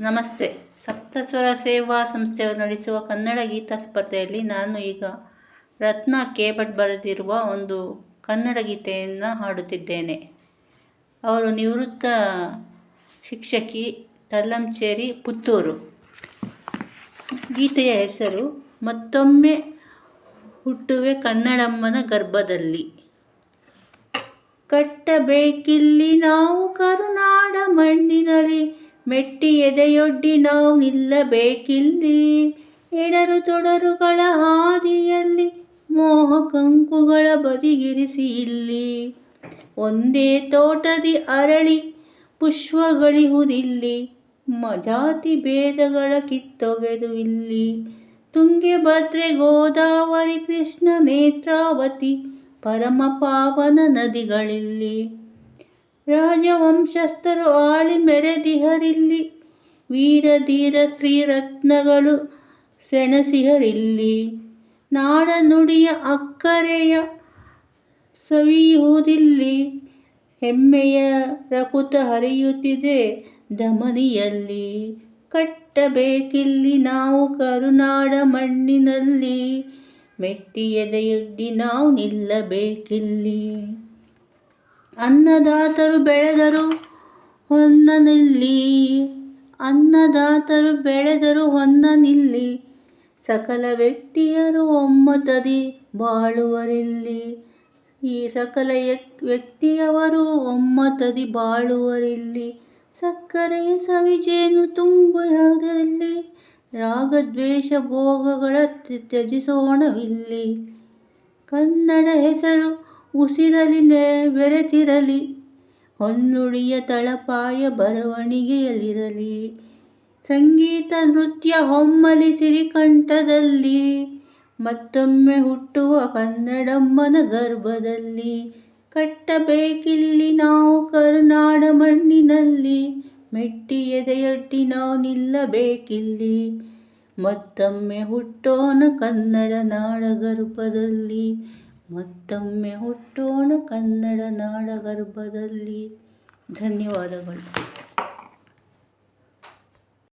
ನಮಸ್ತೆ. ಸಪ್ತಸ್ವರ ಸೇವಾ ಸಂಸ್ಥೆಯು ನಡೆಸುವ ಕನ್ನಡ ಗೀತಾ ಸ್ಪರ್ಧೆಯಲ್ಲಿ ನಾನು ಈಗ ರತ್ನ ಕೆ ಭಟ್ ಬರೆದಿರುವ ಒಂದು ಕನ್ನಡ ಗೀತೆಯನ್ನು ಹಾಡುತ್ತಿದ್ದೇನೆ. ಅವರು ನಿವೃತ್ತ ಶಿಕ್ಷಕಿ ತಲ್ಲಂಚೇರಿ ಪುತ್ತೂರು. ಗೀತೆಯ ಹೆಸರು, ಮತ್ತೊಮ್ಮೆ ಹುಟ್ಟುವೆ ಕನ್ನಡಮ್ಮನ ಗರ್ಭದಲ್ಲಿ. ಕಟ್ಟಬೇಕಿಲ್ಲಿ ನಾವು ಕರುನಾಡ ಮಣ್ಣಿನಲ್ಲಿ ಮೆಟ್ಟಿ ಎದೆಯೊಡ್ಡಿ ನಾವು ನಿಲ್ಲಬೇಕಿಲ್ಲಿ. ಎಡರು ತೊಡರುಗಳ ಹಾದಿಯಲ್ಲಿ ಮೋಹ ಕಂಕುಗಳ ಬದಿಗಿರಿಸಿ ಇಲ್ಲಿ. ಒಂದೇ ತೋಟದಿ ಅರಳಿ ಪುಷ್ಪಗಳಿಹುದಿಲ್ಲಿ. ಮಜಾತಿ ಭೇದಗಳ ಕಿತ್ತೊಗೆದು ಇಲ್ಲಿ. ತುಂಗೆಭದ್ರೆ ಗೋದಾವರಿ ಕೃಷ್ಣ ನೇತ್ರಾವತಿ ಪರಮ ಪಾವನ ನದಿಗಳಿಲ್ಲಿ. ರಾಜವಂಶಸ್ಥರು ಆಳಿ ಮೆರೆದಿಹರಿಲ್ಲಿ, ವೀರಧೀರ ಶ್ರೀರತ್ನಗಳು ಸೆಣಸಿಹರಿಲ್ಲಿ. ನಾಡ ನುಡಿಯ ಅಕ್ಕರೆಯ ಸವಿಯುವುದಿಲ್ಲಿ, ಹೆಮ್ಮೆಯ ರಕುತ ಹರಿಯುತ್ತಿದೆ ಧಮನಿಯಲ್ಲಿ. ಕಟ್ಟಬೇಕಿಲ್ಲಿ ನಾವು ಕರುನಾಡ ಮಣ್ಣಿನಲ್ಲಿ ಮೆಟ್ಟಿ ಎದೆಯೊಡ್ಡಿ ನಾವು ನಿಲ್ಲಬೇಕಿಲ್ಲಿ. ಅನ್ನದಾತರು ಬೆಳೆದರು ಹೊನ್ನನಿಲ್ಲಿ. ಅನ್ನದಾತರು ಬೆಳೆದರು ಹೊನ್ನನಿಲ್ಲಿ. ಸಕಲ ವ್ಯಕ್ತಿಯರು ಒಮ್ಮತದಿ ಬಾಳುವರಿಲ್ಲಿ. ಈ ಸಕಲ ವ್ಯಕ್ತಿಯವರು ಒಮ್ಮತದಿ ಬಾಳುವರಿಲ್ಲಿ. ಸಕ್ಕರೆಯ ಸವಿಜೇನು ತುಂಬುವುದಿಲ್ಲಿ ರಾಗದ್ವೇಷ ಭೋಗಗಳ ತ್ಯಜಿಸೋಣವಿಲ್ಲಿ ಕನ್ನಡ ಹೆಸರು ಉಸಿರಲಿ ಬೆರೆತಿರಲಿ, ಹೊನ್ನುಡಿಯ ತಳಪಾಯ ಬರವಣಿಗೆಯಲ್ಲಿರಲಿ, ಸಂಗೀತ ನೃತ್ಯ ಹೊಮ್ಮಲಿ ಸಿರಿಕಂಠದಲ್ಲಿ, ಮತ್ತೊಮ್ಮೆ ಹುಟ್ಟುವ ಕನ್ನಡಮ್ಮನ ಗರ್ಭದಲ್ಲಿ, ಕಟ್ಟಬೇಕಿಲ್ಲಿ ನಾವು ಕರುನಾಡ ಮಣ್ಣಿನಲ್ಲಿ ಮೆಟ್ಟಿ ಎದೆಯೊಟ್ಟಿ ನಾವು ನಿಲ್ಲಬೇಕಿಲ್ಲಿ, ಮತ್ತೊಮ್ಮೆ ಹುಟ್ಟೋನ ಕನ್ನಡ ನಾಡ ಗರ್ಭದಲ್ಲಿ ಮತ್ತೊಮ್ಮೆ ಹುಟ್ಟೋಣ ಕನ್ನಡ ನಾಡ ಗರ್ಭದಲ್ಲಿ ಧನ್ಯವಾದಗಳು.